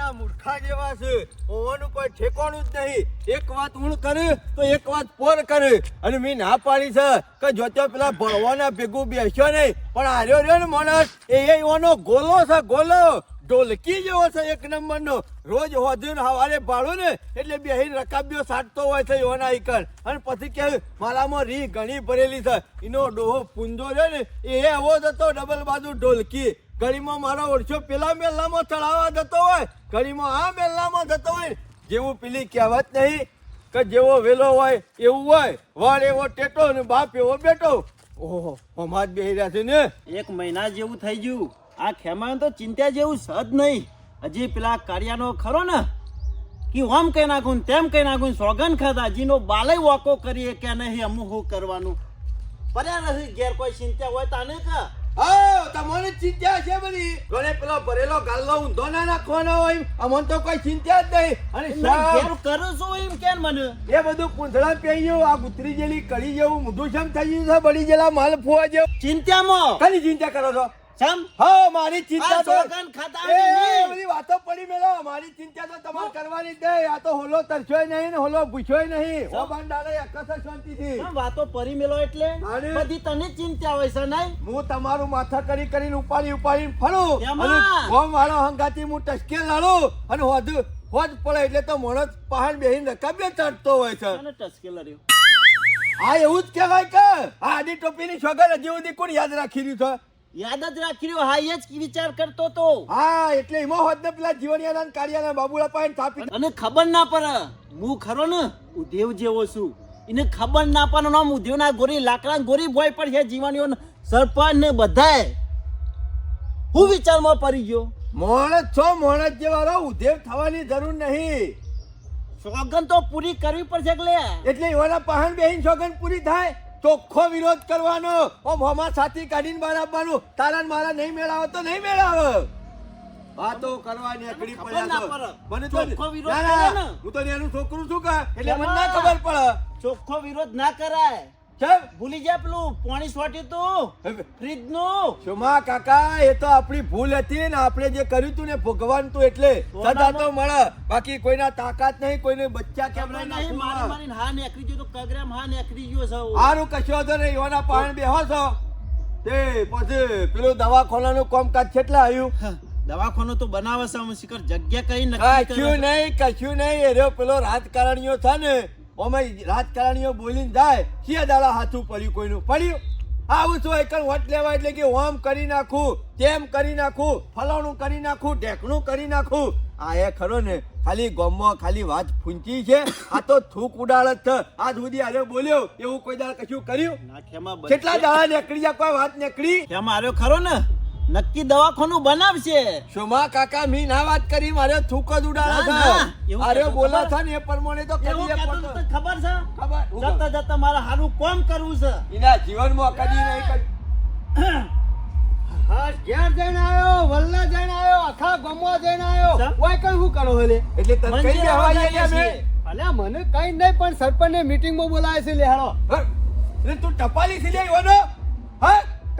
નંબરના મૂર્ખા જેવા છે. હોવાનું કોઈ ઠેકોણું જ નહીં. એક વાત હું કરે તો એક વાત પોર કરે. અને મેં ના પાડી છે કે જો તો પેલા ભણવાના ભેગું બેસ્યો નહીં. પણ આર્યો રહ્યો ને માણસ, એ ઓનો ગોલો છે, ગોલો. ઢોલકી જેવો છે એક નંબરનો. રોજ હોધ્યું ને હવારે ભાડું ને એટલે બેહીને રકાબ્યો સાટતો હોય છે એવાના ઈકર અને પછી કે મારામાં રી ઘણી ભરેલી છે. એનો ડોહો પૂંજો રહ્યો ને, એ એવો જ હતો, ડબલ બાજુ ઢોલકી. ઘડીમાં મારો ઓળશો પેલા મેલામાં ચડાવવા જતો હોય ઘડીમાં આ મેલામાં જતો હોય, જેવું પેલી કહેવત નહીં કે જેવો વેલો હોય એવું હોય. વાળ એવો ટેટો ને બાપ એવો બેટો. ઓહો હમાજ બેહી રહ્યા છે ને? એક મહિના જેવું થઈ ગયું. આ ખેમાન તો ચિંતા જેવું સદ નહીં. હજી પેલા કાર્યાનો ખરો ને? કે આમ કહી નાખું તેમ કહી નાખું સોગન ખાધા. હજીનો બાલે વાકો કરીએ કે નહીં અમુક કરવાનું? પડ્યા નથી, ઘેર કોઈ ચિંતા હોય તાને કા? હા ચિંતા છે બધી. ગણે પેલો ભરેલો ગાલ્લો ઊંધો ના નાખવાનો હોય અમને તો કોઈ ચિંતા જ નહીં. અને કરું છું એમ કેમ મને. એ બધું પૂંછડા પેઈ ગયું આ ગુતરી જેલી કળી જેવું મૂઢું શેમ થઈ ગયું છે બળી જેલા માલ ફુવા જેવું. ચિંતામાં? કઈ ચિંતા કરો છો? હા મારી ચિંતા તો એ, બધી વાતો પડી મેલો. મારી ચિંતા તો તમારે કરવાની જ નહીં. આ તો હોલો તરસ્યોય નહીં ને હોલો ભૂસ્યોય નહીં. હો બાંડાળે અકસ શાંતિ થી વાતો પડી મેલો એટલે? બધી તને ચિંતા હોય છે નહીં? હું તમારું માથા કરી કરીને ઉપાડી ઉપાડીને ફરું અને ગોમ વાળો હંગાતી હું ટસકે લાડું અને હોદ હોદ પડે એટલે તો મોણસ પહાડ બેહીને રકાબે ચડતો હોય છે. અને ટસકે લડ્યો? હા એવું જ કહેવાય કે આ આડી ટોપીની છોકર હજી સુધી કોણ યાદ રાખી રહ્યું છે? યાદ જ રાખી રહ્યો હા એ જ વિચાર કરતો તો. હા એટલે એમાં હોત ને પેલા જીવણિયાના ને કાળિયાના બાબુલા પાય થાપી અને ખબર ના પડે. હું ખરો ને ઉદેવ જેવો છું. એને ખબર ના પડે નામ ઉદેવના ગોરી લાકડા ગોરી બોય પણ છે જીવાનીઓ સરપંચ ને બધાય હું વિચારમાં પડી ગયો. મોણસ છો મોણસ જેવા રહો ઉધેવ થવાની જરૂર નહીં. સોગન તો પૂરી કરવી પડશે એટલે. એટલે એવાના પહાણ બેહીન સોગન પૂરી થાય. ચોખ્ખો વિરોધ કરવાનો. ઓ મોમાં સાથી કાઢીને બહાર આવવાનું. તારા મારા નહીં મેળાવે તો નહીં મેળાવે. વાતો કરવાની અકડી પડ્યા મને તો. હું તો એનું છોકરું છું કે? એટલે મને ના ખબર પડે. ચોખ્ખો વિરોધ ના કરાય. ચલ ભૂલી જા પેલું પાણી સોટ્યું તું ફ્રીજનું શોમા કાકા એ તો આપણી ભૂલ હતી ને આપણે જે કર્યું તું ને ભગવાન તું એટલે સદા તો મળે. બાકી કોઈના તાકાત નહીં કોઈને બચ્ચા કેમ નહીં મારી મારી હા નેકરી ગયો તો કગરામ હા નેકરી ગયો છો. હારું કશો તો નહીં એવાના પાણી બેહો છો. તે પછી પેલું દવાખાનાનું કામકાજ કેટલા આવ્યું દવાખાનું તો બનાવે છે શિખર જગ્યા કઈ નક્કી કશું નહીં કશું નહીં એ પેલો રાજકારણીઓ છે ને ઓમે રાજકારણીઓ બોલીને જાય કે દાડા હાથું પડ્યું કોઈનું. પડ્યું? આવું છું એકણ વટ લેવા એટલે કે ઓમ કરી નાખું તેમ કરી નાખું ફલાણું કરી નાખું ઢેકણું કરી નાખું. આ એ ખરો ને ખાલી ગોમમાં ખાલી વાત ફૂંચી છે. આ તો થૂક ઉડાડ જ છે. આજ સુધી આરે બોલ્યો એવું કોઈ દાડા કશું કર્યું. કેટલા દાડા નીકળી જાય કોઈ વાત નીકળી? એમાં આવ્યો ખરો ને? નક્કી દવાખાનું બનાવશે. શોમા કાકા મી ના વાત કરી મારે થૂક જ ઉડાડા છે. અરે બોલા? છે ને એ પ્રમાણે તો તને ખબર છે? ખબર જતા જતા મારે સારું કોમ કરવું છે. એના જીવનમાં કદી નહીં કરી. હા ઘેર જઈને આવ્યો વલ્લા જઈને આવ્યો આખા ગમવા જઈને આવ્યો? ઓય કઈ શું કરો હલે? એટલે તને કઈ બેહવા મે અલ્યા મને કઈ નહીં પણ સરપંચને મીટિંગમાં બોલાવે છે લે હાલો એટલે તું ટપાલી થી લઈ વનો હા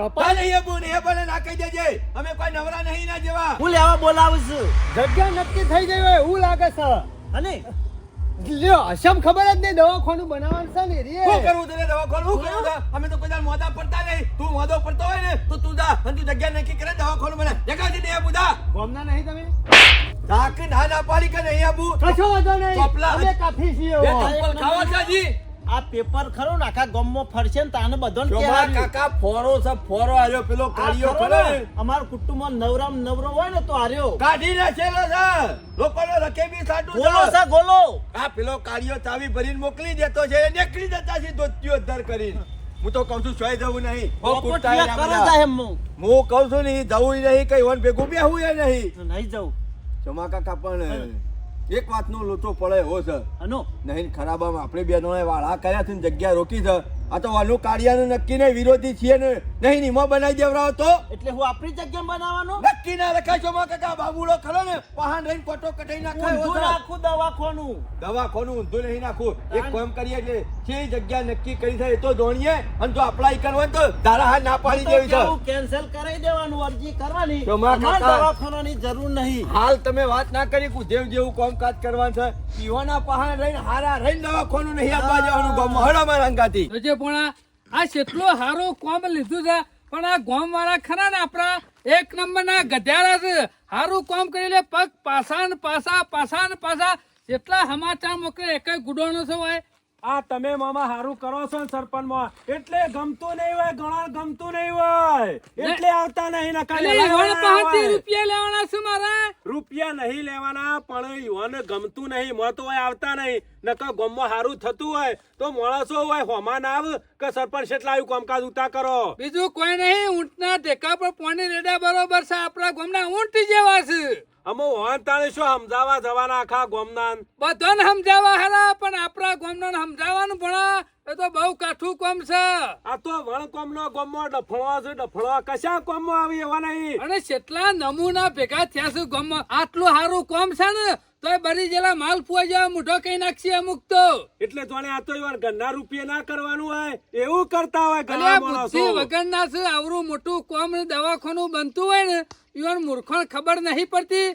ટપાલી? નહીં બોલ એ બોલે ના કહી દેજે. અમે કોઈ નવરા નહીં ના જેવા. હું લેવા બોલાવું છું. જગ્યા નક્કી થઈ ગઈ હોય એવું લાગે છે. અને? લ્યો અસમ ખબર જ નહીં દવાખાનું બનાવવાનું છે ને રે. શું કરવું તને દવાખાનું? શું કરવું છે? અમે તો કોઈ મોદા પડતા નહીં. તું મોદો પડતો હોય ને તો તું જા. અને તું જગ્યા નક્કી કરે દવાખાનું બને જગ્યાથી નહીં આબુ જા. ગોમના નહીં તમે? ધાક ના ના પાડી કે નહીં આબુ કશો વાંધો નહીં. અમે કાફી છીએ. ખાવા છે આ પેપર ખરો ને આખા ગામમાં ફરશે ને તાને બધાને કાકા ફોરો છે ફોરો આવ્યો પેલો કાળિયો ખરો ને, અમારા કુટુંબમાં નવરામ નવરો હોય ને તો આર્યો કાઢી નાખેલો છે. લોકોનો રકેબી સાટું ગોલો છે ગોલો. આ પેલો કાળિયો ચાવી ભરીને મોકલી દેતો છે. એ નીકળી જતા છે દોત્યો ધર કરીને. હું તો કહું છું સોય જવું નહીં. હું? કહું છું નહીં જવું નહીં કઈ વન ભેગું બી આવું નહીં. નહીં જવું. ચમા કાકા પણ એક વાતનો લોચો પડે એવો છે અનો નહીં ખરાબામાં આપણે બેનોએ વાળા કર્યા છે ને જગ્યા રોકી છે આ તો વાનું કાળિયાનું નક્કી નહીં વિરોધી છીએ ને. નહીં નિમો બનાવી દેવરાવો તો. એટલે હું આપણી જગ્યા બનાવવાનું? નક્કી ના રખાય ચમા કાકા બાબુડો ખરો ને. પહાણ રહીને કોટો કટાઈ નાખાય ઊંધું દવા રાખું દવા ખોનું ઊંધું નહીં નાખું. એક કામ કરીએ એટલે શી જગ્યા નક્કી કરી છે એ તો જોણીએ. અને જો અપ્લાય કરવો તો તારા હાથ ના પાડી દેવી છે. કેન્સલ કરાવી દેવાનું અરજી કરવાની. દવાખાનાની જરૂર નહીં. હાલ તમે વાત ના કરી કુદેવ જેવું કામકાજ કરવાનું છે. પીવાના પહાણ રહીને હારા રહીને દવાખાનું નહીં આપવા જવાનું ગામ હળો મારા અંગાથી. જોજે પણ આ કેટલો હારો કોમ લીધું છે પણ આ ગામ વાળા ખરા ને આપણા? એક નંબર ના ગધેડા છે. હારું કોમ કરી લે પગ પાસા ને પાસા પાસા ને પાસા જેટલા સમાચાર મોકલે એક ગુડોનો છે હોય આ તમે મામા હારું કરો છો ને સરપંચમાં. એટલે ગમતું નહીં હોય ઘણા ગમતું નહીં હોય. એટલે આવતા નહીં. રૂપિયા લેવાના છે મારા? રૂપિયા નહીં લેવાના પણ ઈવોને ગમતું નહીં મત હોય આવતા નહીં. નકર ગમમાં હારું થતું હોય તો માણસો હોય હોમાન આવ કે સરપંચ એટલા આવ્યું કામકાજ ઉતા કરો. બીજું કોઈ નહીં ઊંટના ટેકા પર પાણી રેડા બરોબર છે આપણા ગામના ઊંટ જેવા છે. અમે તાણે શું સમજાવવા જવાના આખા ગોમનાન? બધાને સમજાવવા હારા પણ આપણા ગોમનાન સમજાવવાનું ભણા એ તો બહુ કાઠું કોમ છે. આ તો વણ કોમનો ગોમો ડફળો છે ડફળો કશા કોમો આવી એવા નહીં? અને કેટલા નમૂના ભેગા થયા છે ગામમાં આટલું સારું કોમ છે ને તોય બરી જેલા માલ પુવા જેવા મૂઢો કઈ નાખશે અમુક તો. એટલે જોણે આ તો ઈવન ગન્ના રૂપિયા ના કરવાનું હોય એવું કરતા હોય ગન્ના બુદ્ધિ વગર ના છે આવરું મોટું કોમ દવાખાનું બનતું હોય ને ઈવન મૂર્ખણ ખબર નહીં પડતી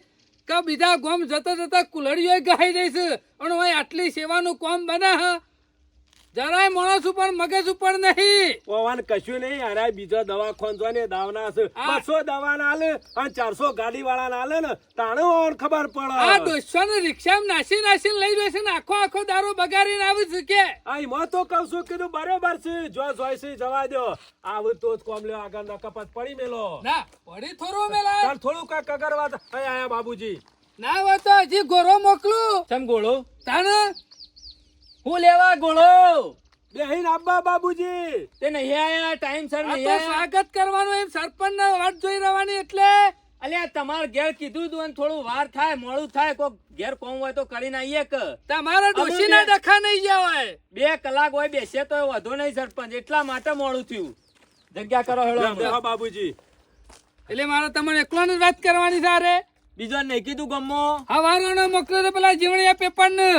કે બીજા ગોમ જતા જતા કુલડીઓ ગહાઈ જઈશ અને આટલી સેવાનું કોમ બના હ જરાય માણસ ઉપર મગજ ઉપર નહીં. પવન કશું નહીં અરે બીજો દવાખાન જો ને દાવના છે. આ- બસો દવા ના લે અને ચારસો ગાડી વાળા ના લે ને તાણે ઓન ખબર આ પડે. દોસ્તો ને રિક્ષામાં નાસી નાસી લઈ જશે ને આખો આખો દારૂ બગાડીને આવી છે કે આ એમાં તો કહું છું કીધું બરોબર છે. જો જોઈ છે જવા દો. આવું તો જ કોમ લ્યો આગળ ના કપાત પડી મેલો. ના પડી થોડું મેલા થોડું કઈ કગરવા આયા બાબુજી. ના હોય તો હજી ગોરો મોકલું. ચમ ગોળો? તાને હું લેવા ગોળો? બેહીન આબ્બા બાબુજી. તે નહીં આયા ટાઈમ સર નહીં આયા. સ્વાગત કરવાનું એમ સરપંચ વાટ જોઈ રહેવાની એટલે. અલ્યા તમાર ઘેર કીધું તું થોડું વાર થાય મોડું થાય કોક ઘેર કોમ હોય તો કરીને આવીએ કે. તમારા ડોશી ના ડખા નહીં જવાય બે કલાક હોય બેસે તો વધુ નહીં સરપંચ એટલા માટે મોડું થયું. જગ્યા કરો હેડો. બાબુજી. એટલે મારે તમને એકલો જ વાત કરવાની સારે બીજો નહીં કીધું ગમો. હવારોને મોકલો તો પેલા જીવણીયા પેપર ને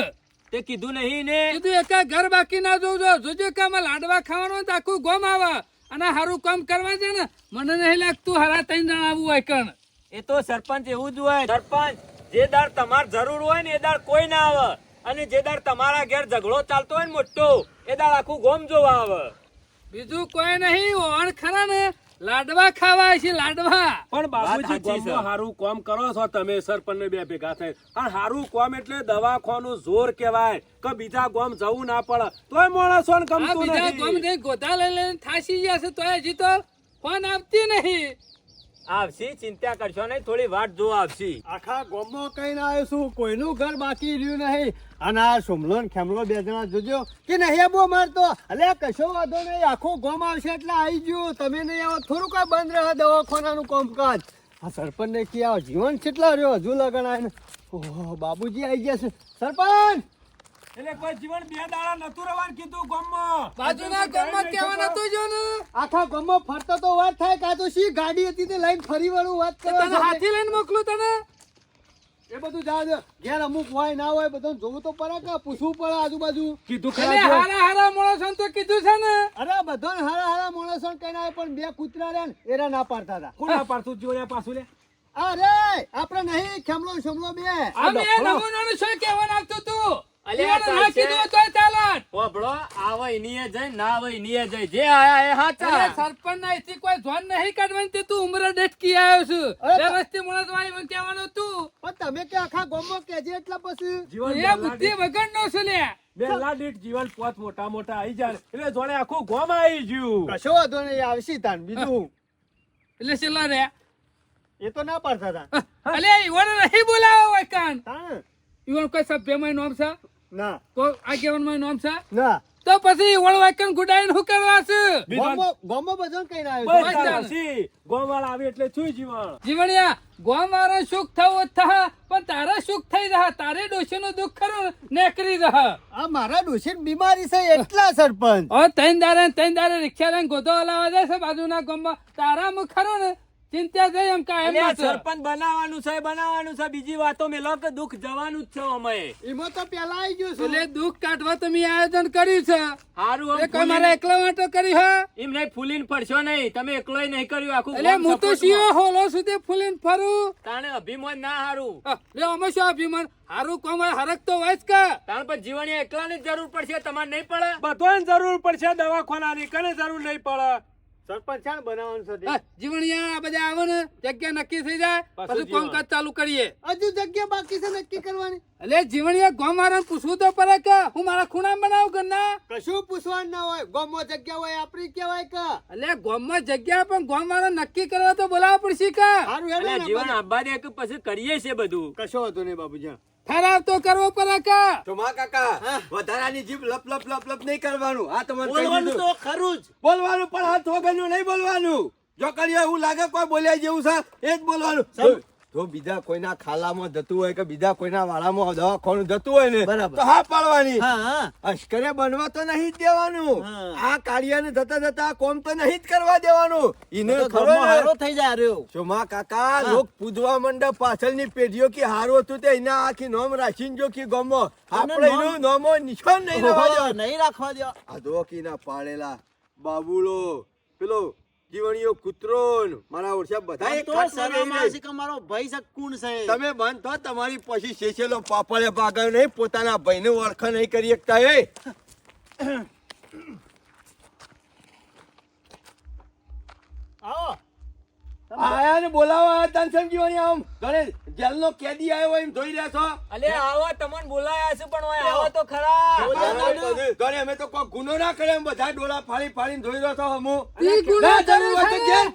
તે કીધું નહીં ને? કીધું એકા ઘર બાકી ના જોજો જોજો કે અમે લાડવા ખાવાનું તો આખું ગોમ આવે. અને સારું કામ કરવા છે ને મને નહીં લાગતું હારા તઈ જણાવવું હોય કણ. એ તો સરપંચ એવું જ હોય. સરપંચ જે દાર તમાર જરૂર હોય ને એ દાર કોઈ ના આવે. અને જે દાર તમારા ઘેર ઝઘડો ચાલતો હોય ને મોટો એ દાર આખું ગોમ જોવા આવે. બીજું કોઈ નહીં ઓણ ખરા ને. લાડવા ખાવા છે લાડવા. પણ બાબુજી. ગામમાં હારું કામ કરો છો તમે સરપંચ ને બે ભેગા થઈ અને હારું કામ એટલે દવાખાનું જોર કહેવાય કે બીજા ગામ જવું ના પડે. તોય માણસો ને ગમતું ગમતું બીજા ગોમ નહીં જઈ ગોધા લઈ લઈને થાસી જશે તોય જીતો હજી તો ફોન આપતી નહીં. આવશી, ચિંતા કરશો નહીં, થોડી વાટ જો આવશી. આખા ગામમાં કઈ ના આવ્યો છું કોઈનું ઘર બાકી રહ્યું નહીં. અને આ સુમલો ને ખેમલો બે જણા જોજો. કે નહીં આબો મારતો? અલે કશો વાંધો નહીં, આખું ગોમ આવશે એટલે આવી ગયું. તમે નહીં આવો થોડું કાંઈ બંધ રહે દવાખાનાનું કામકાજ. આ સરપંચ ને કે આવો જીવન કેટલા રહ્યો હજુ લગન આવીને ઓહો, બાબુજી આવી ગયા છે. સરપંચ! એટલે કોઈ જીવન બે દાડા નતું રહેવાનું કીધું ગામમાં બાજુના ગામમાં કેવા નતું જો ને આખા ગામમાં ફરતો તો વાત થાય કાં તો શી ગાડી હતી તે લઈને ફરી વળું વાત કરો તને હાથી લઈને મોકલું તને? એ બધું જા દો ઘેર અમુક હોય ના હોય બધું જોવું તો પડે કે પૂછવું પડે આજુબાજુ. કીધું ખરા. હારા હારા મોણસન તો કીધું છે ને. અરે બધાને હારા હારા માણસો કઈ ના પણ બે કૂતરા રહ્યા ને એરા ના પાડતા હતા. કોણ ના પાડતું જોયા પાછું લે? અરે આપણે નહીં ખેમલો શમલો બે. અમે નમૂનાનું શું કહેવાનું આવતું તું? તું તું તમે કે આખા ગોમો કેજે એટલા પછી? જીવન એ બુદ્ધિ વગર નો છે લે. બેલા દીઠ જીવન પોત મોટા મોટા આવી જાય. એટલે જોડે આખું ગોમ આવી ગયું કશો વાંધો નહીં આવશે તાન બીજું એટલે છેલ્લા રે. એ તો ના પાડતા અલે ઈવોને નહીં બોલાવો કાન. ઈવોને કોઈ સભ્યમાં નામ છે? ના. નામ છે? ના. તો પછી ઈવોને વાક્યન ગુડાઈને કરવા છે? ગામમાં ગામમાં બધાને કઈ ના બસ બસ. ગોમવાળા આવે એટલે શું જીવન જીવણિયા ગોમ સુખ થવું થા પણ તારે સુખ થઈ રહે તારે ડોશી નું દુઃખ ખરું નેકરી રહે. આ મારા ડોશીની બીમારી છે એટલા સરપંચ. હવે તૈન દારે ને તૈન દારે રિક્ષા લઈને ગોધો હલાવા જાય છે બાજુના ગોમમાં. તારા મુખ ખરો ને ચિંતા થઈ એમ કાયમ એટલે. સરપંચ બનાવવાનું છે બનાવવાનું છે. બીજી વાતો મેલો કે દુઃખ જવાનું જ છે અમે. એમાં તો પેલા આવી ગયું છે. એટલે દુઃખ કાઢવા તમે આયોજન કર્યું છે. હારું એ કોઈ મારા એકલા માટે કર્યું હે? એમ નહીં ફૂલીન ફરશો નહીં. તમે એકલોય નહીં કર્યું આખું એટલે હું તો સીઓ હોલો સુધી ફૂલીન ફરું. તાણે અભિમાન ના હારું. અ, લે અમે શું અભિમાન? હારું કોમ હરક તો હોય જ કા. તાણ પર જીવણી એકલાની જરૂર પડશે તમારે નહીં પડે? બધાને જરૂર પડશે દવાખાનાની કને જરૂર નહીં પડે? સરપંચ છે બનાવવાનું છે જીવણિયા આ બધા આવે ને જગ્યા નક્કી થઈ જાય પછી જીવણ. ચાલુ કરીએ. હજુ જગ્યા બાકી છે નક્કી કરવાની. એટલે જીવણિયા ગામ પૂછવું તો પડે કે હું મારા ખૂણા બનાવું કે ના? કશું પૂછવાનું ના હોય. ગોમમાં જગ્યા હોય આપણી કેવાય કે. એટલે ગામમાં જગ્યા પણ ગામ નક્કી કરવા તો બોલાવવા પડશે કા? સારું જીવન. આબા દે કે પછી કરીએ છે બધું? કશો હતું નહીં બાબુજી ઠરાવ તો કરવો પડે કા? ચોમા કાકા વધારાની જીભ લપ લપ લપ લપ નહીં કરવાનું. આ તમારું બોલવાનું તો ખરું જ. બોલવાનું પણ હાથ વગરનું નહીં બોલવાનું. જો કરીએ એવું લાગે કોઈ બોલ્યા જેવું છે એ જ બોલવાનું. જો- બીજા કોઈના ખાલામાં જતું હોય કે બીજા કોઈના વાળામાં દવાખાનું જતું હોય ને બરાબર. તો હા પાડવાની. અશ્કરે બનવા તો નહીં જ દેવાનું. આ કાર્યને જતા જતા કોમ તો નહીં જ કરવા દેવાનું. ઇને ખરો હારો થઈ જાય રહ્યો. ચોમા કાકા લોક પૂજવા મંડપ પાછળની પેઢીઓ કે હારું હતું તે એના આખી નોમ રાખીને જો કે ગમો. આપણે એનું નોમો નિશાન નહીં રાખવા ઓહો, નહીં રાખવા દો આ ધોકીના પાડેલા બાબુલો. પેલો જીવણીયો કૂતરો ન મારા ઓરસા બધા એક કે મારો ભાઈ છે કોણ છે? તમે બંધ થો તમારી પછી શેષેલો પાપડે ભાગાયો નહીં પોતાના ભાઈને ઓળખ નહીં કરી શકતા એ. આવો. આયા ને બોલાવો આ તન સમજીવાની આમ. ઘરે જેલનો કેદી આવ્યો એમ જોઈ રહ્યા છો? અલે આવો તમને બોલાયા છે પણ ઓય આવો તો ખરા. ઘરે અમે તો કોઈ ગુનો ના કરે એમ બધા ડોળા ફાળી ફાળીને જોઈ રહ્યો છો હમુ. ઈ ગુનો ના જરૂર હોય તો ને? ઘેર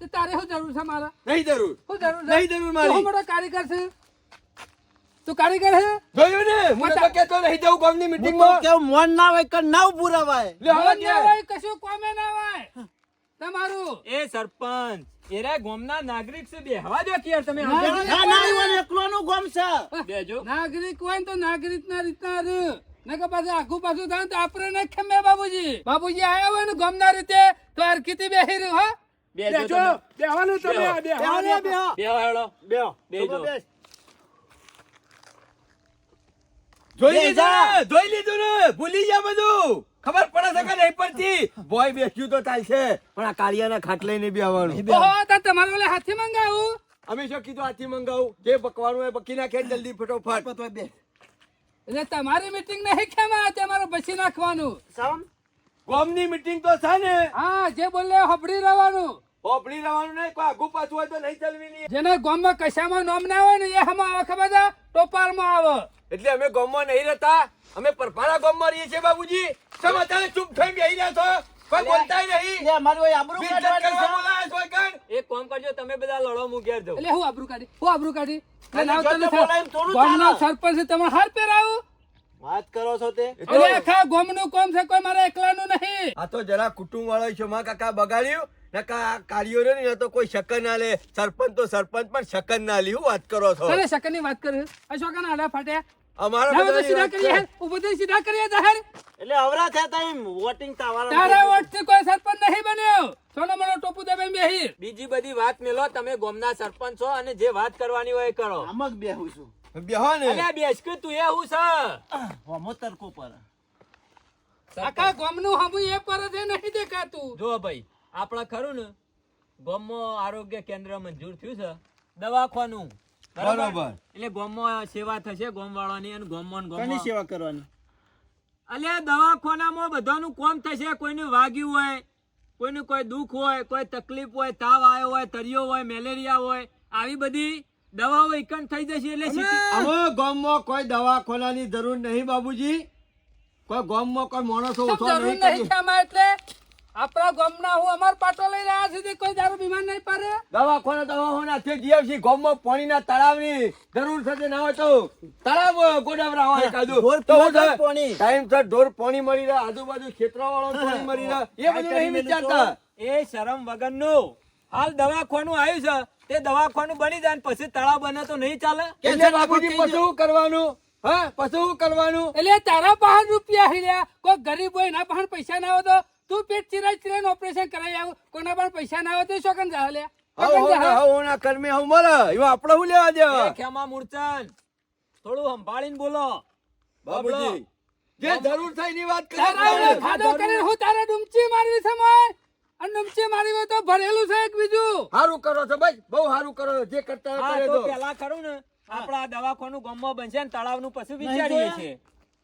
તો તારે શું જરૂર છે મારા? નહીં જરૂર. શું જરૂર નહીં જરૂર મારી. તું મોટો કારીગર છે? તું કારીગર છે જોયું ને? હું તો કેતો નહીં જવું ગામની હું મીટિંગમાં કેવું મોન ના હોય કે ના પૂરાવાય રવાય લે હવે ના. હોય, કશું કોમે ના હોય. તમારું. એ સરપંચ. એરા ગોમના નાગરિક છે બેહવા દો કે યાર તમે ના, ના? ના ઈવન એકલોનું ગામ છે. બેજો. નાગરિક હોય તો નાગરિક ના રીતના રહે. નકર પાછું આખું પાછું થાય તો આપણે નહીં ખમે બાબુજી બાબુજી આયા હોય ને ગોમના રીતે તો હરકીથી બેહી રહ્યો હો. બેજો. બેહવાનું તમે, બેહવાનું બેહો. બેહો હેડો. બેહો. બેજો. જોઈ લીધું જોઈ લીધું ને? ભૂલી ગયા બધું. ખબર પડે છે કે નહીં પડતી? બોય બેસ્યું તો ચાલશે પણ આ કાળિયાના ખાટલે નહીં આવવાનું ઓહો તો તમારે ઓલે હાથી મંગાવું? અમે શું કીધું હાથી મંગાવું? જે પકવાનું હોય પકી નાખે જલ્દી ફટોફટ. એટલે તમારી મીટિંગ નહીં ખેમા તમારે બસી નાખવાનું. સમ કોમની મીટિંગ તો છે ને. હા જે બોલે હબડી રહેવાનું. હોપડી રહેવાનું નહીં કોઈ આગુ પાછું હોય તો નહીં ચલવી નહીં. જેને ગામમાં કશામાં નામ ના હોય ને એ હમણાં આવે ખબર છે? ટોપારમાં આવે. એટલે અમે ગામમાં નહીં રહેતા. અમે પરપારા ગામમાં રહીએ છીએ બાબુજી તમે અત્યારે ચૂપ થઈ બેહી રહ્યા છો. કોઈ બોલતા નહીં. લે અમારી ઓય આબરૂ કાઢવા કાંઈ? એક કામ કરજો તમે બધા લડો હું ઘેર જાઉં. એટલે હું આબરૂ કાઢી હું આબરૂ કાઢી. નાવ તને ગામનો સરપંચ તમે તમારે હાર પહેરાવું વાત કરો છો તો- એટલે આખા ગામનું કામ છે કોઈ મારા એકલાનું નહીં. આ તો જરા કુટુંબ વાળો છે માં કાકા બગાડ્યું. નકા કાર્યો ને તો કોઈ શકન ના લે. સરપંચ તો સરપંચ પણ શકન ના લે. હું વાત કરો છો? અરે શકનની વાત કરું. આ શોકાના આડા ફાટ્યા અમારા ના સીધા કરીએ કરો. હેર. સીધા કરીએ જાહેર એટલે અવરા થયા તા વોટિંગ તાવાળા તારા વોટથી કોઈ સરપંચ નહીં બન્યો. સોનો મોનો ટોપુ દે બેન બીજી બધી વાત મેલો તમે ગામના સરપંચ છો અને જે વાત કરવાની હોય એ કરો. આમ બેહું છું. બેહો ને. અલ્યા બેસ કે તું એ હું છે? હોમો તરકો પર. આખા ગામનું હમું એ પર જ નહીં દેખાતું. જો ભાઈ આપણે ખરું ને? ગામમાં આરોગ્ય કેન્દ્ર મંજૂર થયું છે. દવાખાનું. બરોબર. એટલે ગામમાં સેવા થશે ગામ વાળાની અને ગામમાં ને કોની સેવા કરવાની? અલ્યા દવાખાનામાં બધાનું કોમ થશે કોઈને વાગ્યું હોય કોઈને કોઈ દુઃખ હોય કોઈ તકલીફ હોય તાવ આવ્યો હોય તરિયો હોય મેલેરિયા હોય આવી બધી દવાઓ એકન થઈ જશે એટલે હવે ગામમાં કોઈ દવાખાનાની જરૂર નહીં બાબુજી. કોઈ ગામમાં કોઈ માણસો ઓછો જરૂર નહીં આપણા ગામના હું અમાર પાટો લઈ રહ્યા છે કોઈ દારૂ બીમાર નહીં પડે. દવાખાના દવાખાના છે જીએફસી ગામમાં પાણીના તળાવની જરૂર થશે ના હોય તો તળાવ ગોડાવરા હોય કાજુ તો પાણી. ટાઈમ સર ઢોર પાણી મળી રહ્યા આજુબાજુ ક્ષેત્રવાળો પાણી મળી રહ્યા એ બધું નહીં વિચારતા. એ શરમ વગરનું. હાલ દવાખાનું આવ્યું છે તે દવાખાનું બની જાય પછી તળાવ બને તો નહીં ચાલે? એટલે બાપુજી પછી શું કરવાનું? હા પછી કરવાનું? એટલે તારા પાસે રૂપિયા હિલ્યા કોઈ ગરીબ હોય એના પાસે પૈસા ના હોય તો તું પેટ ચિરાઈ ચિરાઈને ઓપરેશન કરાવી આવું. કોના પણ પૈસા ના આવે તો શું કન જા લે કર્મે હવ મરે. એમાં આપણે હું લેવા દેવા ખેમા મૂર્ચન થોડું સંભાળીને બોલો. બાબુજી. જે જરૂર થાય એની વાત કરે ખાધો કરીને હું તારે ડુમચી મારવી છે મોય? અને ડુમચી મારી હોય તો ભરેલું છે એક બીજું. સારું કરો છો ભાઈ બહુ સારું કરો છો. જે કરતા હોય તો પેલા ખરું ને આપણા દવાખાનું ગામમાં બનશે ને તળાવનું પછી વિચારીએ છીએ.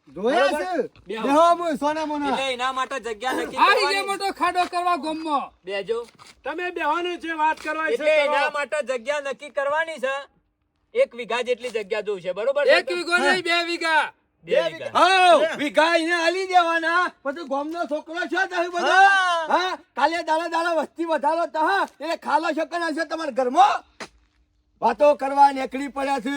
જોયા છે? બેહો. બેહો સોના મોના એટલે એના માટે જગ્યા નક્કી આ જે મોટો ખાડો કરવા ગોમમાં બેજો. તમે બેહવાનું છે વાત કરવા એટલે એના માટે જગ્યા નક્કી કરવાની છે. એક વીઘા જેટલી જગ્યા જોઈશે બરોબર એક વીઘો નહીં બે વીઘા. બે વીઘા. હા. વિઘા એને આલી દેવાના. પછી ગોમનો છોકરો છો તમે બધો? હા. કાલે દાડા દાડા વસ્તી વધારો તા એટલે ખાલો છો કના છે તમારા ઘરમાં? વાતો કરવા નીકળી પડ્યા છે.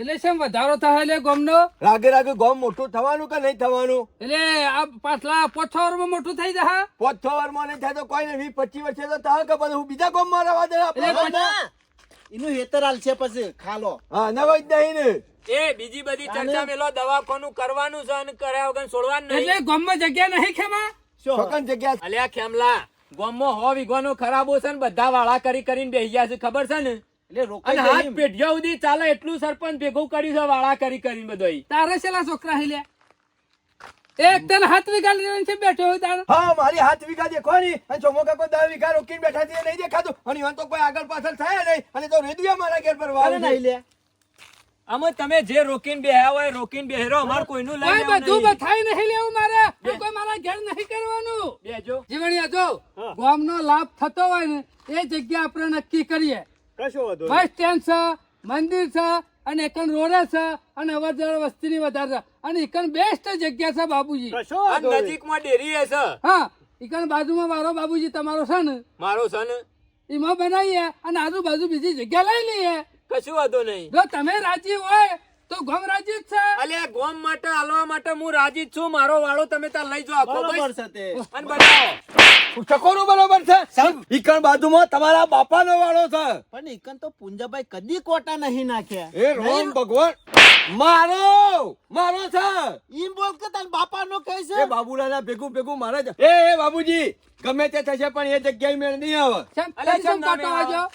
એટલે શું વધારો થાય એટલે ગોમનો? રાગે રાગે ગોમ મોટું થવાનું કે નહીં થવાનું? એટલે આ પાછલા પોઠાવરમાં મોટું થઈ જાય પાંચ છ વર્ષમાં નહીં થાય તો કોઈ નહીં. પચીસ વર્ષે તો થાય કે પછી હું બીજા ગોમમાં રહેવા દે? એનું હેતર હાલશે પછી ખાલો. હા નવાઈ જ નહીં ને. એ બીજી બધી ચર્ચા મેલો દવાખાનું કરવાનું છે અને કર્યા વગર છોડવાનું નહીં. એટલે ગોમમાં જગ્યા નહીં ખેમા? શું? જગ્યા અલ્યા ખેમલા ગામમાં હો વીઘવાનો ખરાબો છે ને બધા વાળા કરી કરીને બેસી ગયા છે ખબર છે ને? એટલે અને હાથ એમ. સુધી ચાલે એટલું સરપંચ ભેગું કર્યું છે વાળા કરી કરીને બધોય. તારે છેલ્લા છોકરા હિલ્યા એક તને હાથ વીઘા લેવાનું છે બેઠો હોય તારે. હા મારી હાથ વીઘા દેખો ની અને ચોમો કાકો દસ વીઘા રોકીને બેઠા છે નહીં દેખાતું. અને એમાં તો કોઈ આગળ પાછળ થાય નહીં. અને તો રેડિયો મારા ઘેર પર અરે નહીં લે આમાં તમે જે રોકીને બેહ્યા હોય રોકીને બેહરો અમાર કોઈનું લઈ કોઈ નું બધું નહીં. બથાઈ નહીં લેવું મારે. કોઈ મારા ઘેર નહીં કરવાનું. બેજો જીવણિયા જો. ગામનો લાભ થતો હોય ને એ જગ્યા આપણે નક્કી કરીએ. કશો વાંધો બસ સ્ટેન્ડ છે મંદિર છે અને એકન રોડે છે અને અવર જવર વસ્તીની વધારે છે. અને એકન બેસ્ટ જગ્યા છે બાબુજી કશો નજીકમાં ડેરી છે. હા એકન બાજુમાં મારો બાબુજી તમારો છે ને? મારો સન એમાં બનાવીએ અને આજુબાજુ બીજી જગ્યા લઈ લઈએ. કશું વાંધો નહીં. જો તમે રાજી હોય તો ગોમ રાજી જ છે. અલ્યા ગોમ માટે હાલવા માટે હું રાજી જ છું. મારો વાળો તમે ત્યાં લઈ જાઓ આખો બસ. અને બતાવો ચકોરું બરોબર છે? ઈકણ બાજુમાં તમારા બાપાનો વાળો છે. પણ ઈકણ તો પુંજાભાઈ કદી કોટા નહીં નાખ્યા એ રોમ ભગવાન. મારો! મારો છે. ઈમ બોલ કે તાર બાપાનો કહે છે? એ બાબુલાના ભેગું ભેગું મારે એ એ બાબુજી. ગમે તે થશે પણ એ જગ્યાએ મેળ નહીં આવે?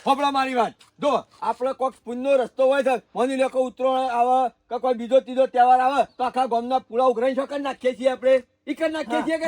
હોબળા મારી વાત. જો આપણે કોઈક પુણ્યનો રસ્તો હોય છે માની લોકો કે ઉત્તરાયણ આવે કે કોઈ બીજો ત્રીજો તહેવાર આવે તો આખા ગામના પૂળા ઉઘરાઈ શકે નાખીએ છીએ આપણે? ઈ કરી નાખીએ છીએ કે.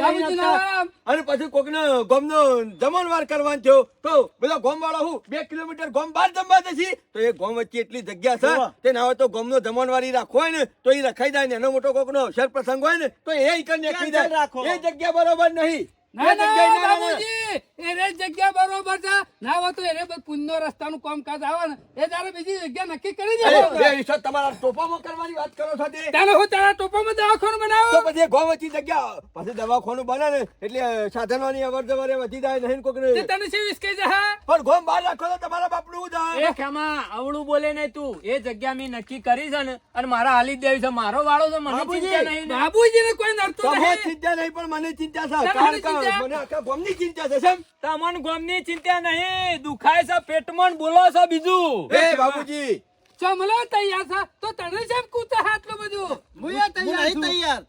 અને પછી કોકને ગામનો જમણવાર કરવાનો થયો તો બધા ગોમ વાળા હું બે કિલોમીટર ગોમ બહાર જમવા જશે. તો એ ગોમ વચ્ચે એટલી જગ્યા છે તે ના હોય તો ગામનો જમણવારી રાખવો હોય ને તો એ રખાઈ જાય ને એનો મોટો કોકનો અવસર પ્રસંગ હોય ને તો એ ઈ કરીને નાખી જાય એ જગ્યા બરોબર નહીં. ના એ જગ્યાએ ના ના રહેવાય. બાબુજી એને જગ્યા બરોબર છે. ના હોય તો એને બધું પુણ્યનો રસ્તાનું કામકાજ આવે ને. એ તારે બીજી જગ્યા નક્કી કરી દે તમારા ટોપામાં કરવાની વાત કરો છો તારે હું તારા ટોપામાં દવાખાનું તો પછી ગો જગ્યા પછી દવાખાનું બને ને એટલે સાધનોની અવર જવર વધી જાય નહીં કોક તે તને શું વિસ્કે છે હા પણ ગોમ બહાર રાખો તો તમારા બાપનું જાય એ ખેમા અવળું બોલે નહીં તું. એ જગ્યા મેં નક્કી કરી છે ને અને મારા હાલી જ દેવી છે. મારો વાળો છે મને ચિંતા નહીં ને. બાબુજીને કોઈ નડતું તમે નહીં. ચિંતા નહીં પણ મને ચિંતા છે. કારણ કે ચિંતા? મને આખા ગામની ચિંતા છે કેમ તમને ગોમની ચિંતા નહીં. દુખાય છે પેટમાં બોલો છો બીજું. બાબુજી ચમલો તૈયાર છે. તો તને જેમ કૂતા આટલું બધું. મુયા તૈયાર નહીં છું. તૈયાર.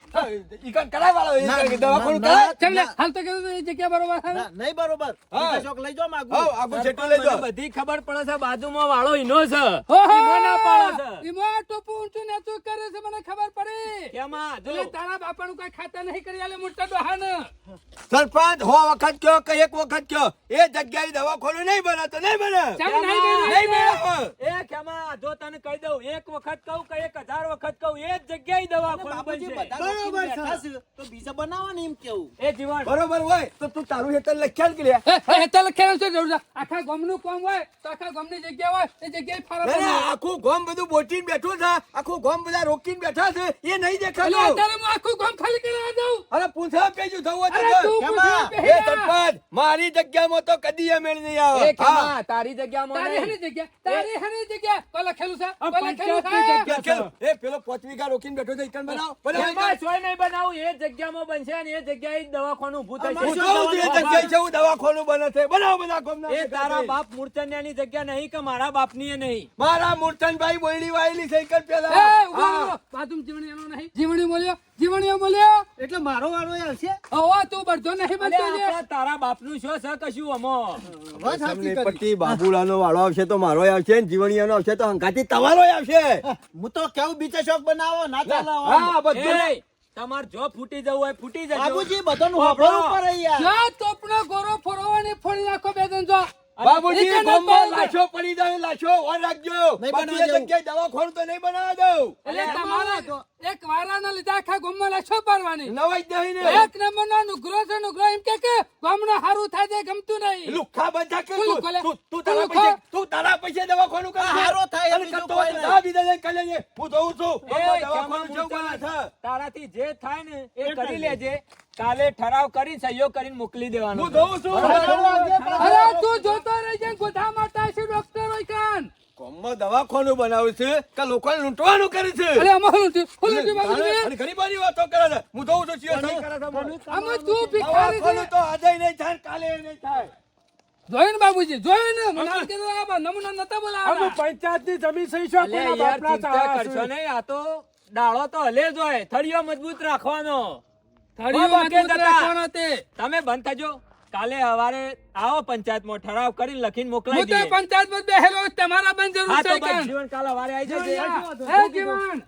ઈકન કરાય વાળો એ કે દવાખાનું ના, કરાય ચમલે હાલ તો કીધું જગ્યા બરોબર છે ના, નહીં બરોબર. શોક લઈ જો માગું. હા આગળ છેટું લઈ જો બધી ખબર પડે છે બાજુમાં વાળો ઈનો છે! ઈનો ના પાડે છે. ઈમાં ટોપું ઊંચું નીચું કરે છે મને ખબર પડી. કેમાં? જો. તારા બાપાનું કોઈ ખાતા નહીં કરી આલે મોટા ડોહાને. સરપંચ હો વખત કયો કે એક વખત કયો? એ જગ્યાએ દવાખાનું નહીં બને તો નહીં બને. ચમ નહીં બને? નહીં બને એ કેમાં? જો તને કહી દઉં એક વખત કહું કે એક હજાર વખત કહું એ જ જગ્યાએ દવા બરોબર તો બીજા બનાવવાનું એમ કેવું? એ જીવન બરોબર હોય તો તું તારું હેતર લખ્યા જ કે હેતર તો લખેલું છે જરૂર આખા ગામનું કામ હોય તો આખા ગામની જગ્યા હોય એ જગ્યાએ ફરક. આખું ગામ બધું બોટીને બેઠું છે આખું ગામ બધા રોકીને બેઠા છે એ નહીં દેખાતો. અત્યારે હું આખું ગામ ખાલી કરવા દઉં અરે પૂછા પેજું થવું તો તું. પૂછવા એ. સરપંચ મારી જગ્યામાં તો કદી એ મેળ નહીં આવે. હા. તારી જગ્યામાં તારી હની જગ્યા? તારી હની જગ્યા? કોઈ લખેલું છે? આ ખેલું છે. એ પેલો પાંચ વીઘા રોકીને બેઠો છે ઇકન બનાવ? બનાવો એમાં સોય નહીં બનાવું એ જગ્યામાં બનશે અને એ જગ્યાએ જ દવાખાનું ઊભું થશે હું જોઉં એ જગ્યાએ છે, હું દવાખાનું બને છે. બનાવ બધા કોમના એ તારા બાપ મૂર્તન્યાની જગ્યા નહીં કે મારા બાપની એ નહીં? મારા મૂર્તનભાઈ બોયડી વાયલી છે એ, પેલા? ઊભો રહો. જીવણી એનો નહીં. જીવણી બોલ્યો? જીવણીઓ બોલ્યો? એટલે મારો વારો આવશે હવે તું બધો નહીં બનતો છે. આપણા તારા બાપનું શું છે કશું અમો? વાત સાચી તમને બાબુલાનો વાળો આવશે તો મારો આવશે જીવણીઓનો આવશે તો હંગાથી તમારો આવશે. હું તો કેવું બીચે શોખ બનાવો ના ચાલો હા બધું તમાર જો ફૂટી જવું હોય ફૂટી જજો. બાબુજી બધાનું હોભળવું પડે યાર. જો તોપનો ગોરો ફોરવાની ફોડી નાખો બે જણ જો. બાબુજી જ લાશો પડી જાય લાશો ઓર રાખજો. બાકી જગ્યાએ દવાખાનું તો નહીં બનાવવા દઉં એટલે તમારા એક વારાના લીધે આખા ગામમાં લાશો પાડવાની. નવાઈ જ નહીં ને. એક નંબરનો નુગરો છે નુગરો એમ કે કે ગોમનો હારું થાય છે ગમતું નહીં. લુખા બધા કે તું તું. તું- તું તું તારા. પૈસે તું તારા પૈસે દવાખાનું કર હારો થાય એમ બીજું કરતો હોય તો દવા બીજા જઈને કલે હું જોઉં છું. ગામમાં દવાખાનું જેવું. તારાથી જે થાય ને એ કરી લેજે. કાલે ઠરાવ કરી સહયોગ કરીને મોકલી દેવાનો હું જોઉં છું. અરે તું જોતો રહેજે ગોધા માતા છે ડોક્ટર હોય કાન. ગામમાં દવાખાનું બનાવ્યું છે કે લોકોને લૂંટવાનું કરે છે? અરે અમારું છે ખુલ્લું અને- ગરીબાની વાતો કરે છે. હું જોઉં છું શિયો નહીં કરે છે મને. તું ભિખારી છે? તો આજે નહીં થાય કાલે નહીં થાય. જોઈને બાબુજી જોઈને મને આમ કીધું આ નમૂના નતા બોલાવવાના. પંચાયતની જમીન સહી છો અલે યાર ચિંતા કરશો નહીં આ તો ડાળો તો હલે જ હોય. થળિયો મજબૂત રાખવાનો. તમે બંધ થજો. કાલે સવારે આવો પંચાયતમાં ઠરાવ કરીને લખીને મોકલાઈ હું તો દઈએ. પંચાયતમાં બેહેલો તમારા બંધ જરૂર છે કે જીવન કાલ સવારે આવી જશે હે. જીવન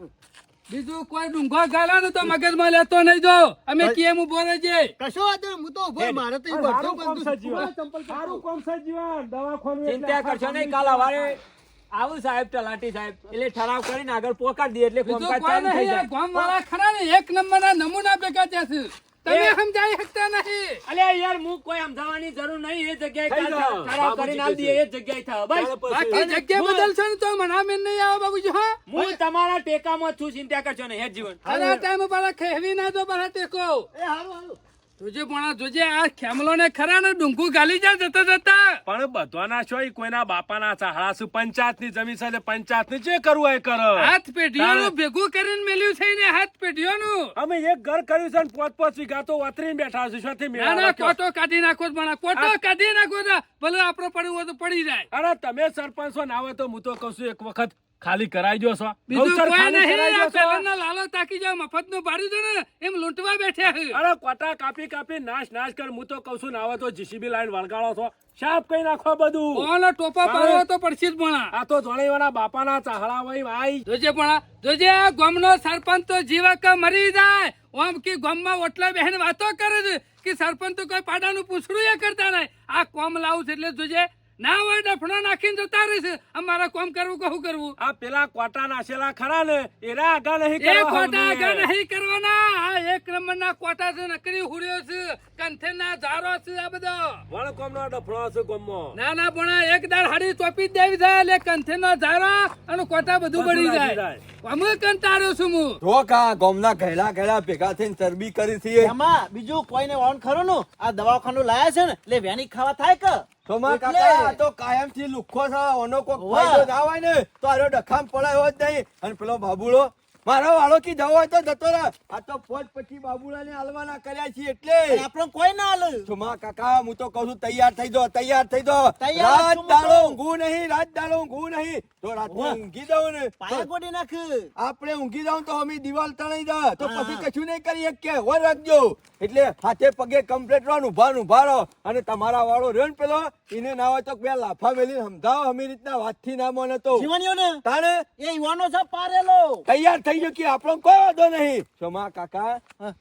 બીજું કોઈ ડુંગો ગાલાનું તો મગજમાં લેતો નહીં જો. અમે કેમ ઊભો રહેજે કશો વાંધો હું તો ઊભો, મારે તો સારું કોમ છે જીવન. દવાખાનું ચિંતા કરશો નહીં. કાલ સવારે આવું સાહેબ તલાટી સાહેબ. એટલે ઠરાવ કરીને આગળ પોકાર દે એટલે કોમકાજ ચાલુ થઈ જાય. ગામ વાળા ખરા ને એક નંબરના નમૂના ભેગા થયા છે. તમે સમજાઈ શકતા નહીં. અલ્યા યાર હું કોઈ સમજાવવાની જરૂર નહીં એ જગ્યાએ કાલ ઠરાવ કરીને આલી દે એ જગ્યાએ થા બસ. બાકી જગ્યા બદલશો ને તો મનામેન નહીં આવે બાબુજી હા? હું તમારા ટેકામાં છું ચિંતા કરશો ને હે જીવન. અરે ટાઈમ પર ખેવી ના દો બરા ટેકો. એ હારું હારું. જોજે પણ જોજે આ ખેમલો ને ખરા ને ડુંકુ ગાલી જાય જતા જતા. પણ બધાના છો કોઈના બાપાના ચાહડા પંચાયતની જમીન સાથે પંચાયતની જે કરવું એ કરે. હાથ પેઢીઓનું ભેગું કરીને મેલ્યું છે ને હાથ પેઢીઓનું. અમે એક ઘર કર્યું છે ને પોત પોત વીઘા તો વતરીને બેઠા છે શોથી મેળા ના કોટો કાઢી નાખો પણ કોટો કાઢી નાખો ભલે આપણો પડવું હોય તો પડી જાય. અરે તમે સરપંચ ના હોય તો હું તો કહું છું એક વખત ખાલી કરાઈ જો છો. બીજું કોઈ નહીં આ પેલાના લાલો તાકી જાવ મફતનું ભાડું છે ને એમ લૂંટવા બેઠા છે. અરે કોટા કાપી કાપી નાશ નાશ કર હું તો કહું છું ના તો જીસીબી લાઈન વળગાડો છો. સાફ કઈ નાખો બધું? ઓનો ટોપા પાડવો તો પડશે જ પણ આ તો જોણેવાના બાપાના ચાહડા હોય ભાઈ જોજે પણ જોજે આ ગામનો સરપંચ તો જીવક મરી જાય. ઓમ કે ગામમાં ઓટલા બહેન વાતો કરે છે કે સરપંચ તો કોઈ પાડાનું પૂછડું એ કરતા નહીં. આ કોમ લાવું છે એટલે જોજે ના હોય ડફણો નાખીને જતા રહેશે અમારે કોમ કરવું કહું કરવું? આ પેલા કોટા નાશેલા ખરા ને એરા આગા નહીં એ કોટા આગા નહીં કરવાના. આ એક નંબરના કોટા છે નકરી હુડ્યો છે કંથેના ઝારો છે આ બધો. વણકોમનો ડફળો છે ગોમમાં. ના ના પણ એક દાર હાડી ચોપી દેવી જાય એટલે કંથેનો ઝારો અને કોટા બધું બળી જાય. અમે કંટાળ્યો છું હું. જો કા ગામના ઘેલા ઘેલા ભેગા થઈને ચરબી કરી છે એમાં બીજું કોઈને ઓન ખરું નું? આ દવાખાનું લાયા છે ને એટલે વેની ખાવા થાય કે? સોમા એટલે. કાકા તો કાયમથી લુખ્ખો છે ઓનો કોઈ. ફાયદો ના હોય ને તો આનો ડખામ પડાયો જ નહીં અને પેલો બાબુડો મારો વાળો કી જવો હોય તો જતો રહે. આ તો ફોજ પછી બાબુડાને હાલવાના કર્યા છીએ એટલે. આપણે કોઈ ના હાલે. છુમા કાકા હું તો કહું છું તૈયાર થઈ જાઓ તૈયાર થઈ જાઓ. રાત દાડો ઊંઘું નહીં રાત દાડો ઊંઘું નહીં. તો રાત ઊંઘી જાઉં ને પાયા ગોડી નાખ. આપણે ઊંઘી જાઉં તો અમે દિવાલ તણાઈ જા તો પછી કશું નહીં કરી શકીએ. વર રાખજો. એટલે હાથે પગે કમ્પ્લેટ રહો ઊભા ને ઊભા રહો. અને તમારા વાળો રહ્યો ને પેલો એને ના હોય તો બે લાફા મેલી સમજાવો. અમે રીતના વાતથી ના મને તો. જીવનીઓ ને તાણે એ યુવાનો છે પારેલો. તૈયાર થઈ ગયો કે આપણો કોઈ વાંધો નહીં. સોમા કાકા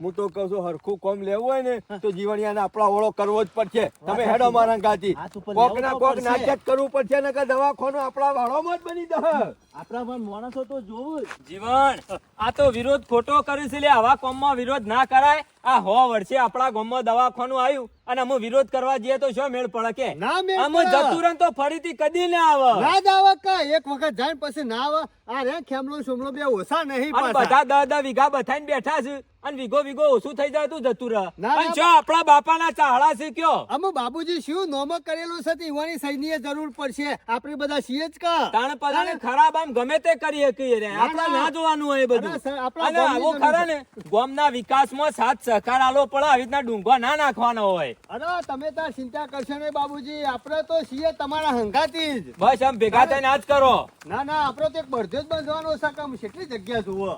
હું તો કહું છું હરખું કોમ લેવું હોય ને તો જીવણિયાને આપણા ઓળો કરવો જ પડશે. તમે હેડો મારા ગાતી કોક ના કોક. નાટક કરવું પડશે નકર દવાખાનું આપણા વાળોમાં જ બની જશે. આપણા માણસો તો જોવું જીવન. આ તો વિરોધ ખોટો કરે છે લે. આવા કોમમાં વિરોધ ના કરાય. આ હો વર્ષે આપણા ગામમાં દવાખાનું આવ્યું અને અમે વિરોધ કરવા જઈએ તો શું મેળ પડે કે? ના મેળ અમે તો ફરીથી કદી ના આવે. ના જ આવે કા એક વખત જાય પછી ના આવે. આ રે ખેમલો સોમલો બે ઓછા નહીં બધા દા દસ વીઘા બથાઈને બેઠા છે. અને વિગો વિગો ઓછું થઈ જાય તું જતું રહ અને જો આપણા બાપાના ચાહડા શીખ્યો. અમુ બાબુજી શું નોમક કરેલું છે ઈવાની સૈન્ય જરૂર પડશે. આપણે બધા છીએ જ કા. તાણ પદાને ખરાબ આમ ગમે તે કરી શકીએ રે. આપણે ના. જોવાનું હોય બધું. અને આવો ખરા ને ગામના વિકાસમાં સાથ સહકાર આલો પડે આવી રીતના ડુંગો ના નાખવાનો હોય. અરે તમે તાર ચિંતા કરશો ને બાબુજી આપણે તો છીએ તમારા હંગાતી જ. બસ આમ ભેગા થઈને આજ જ કરો. ના ના આપણે તો એક બળધો જ બાંધવાનો છે કેટલી જગ્યા જુઓ.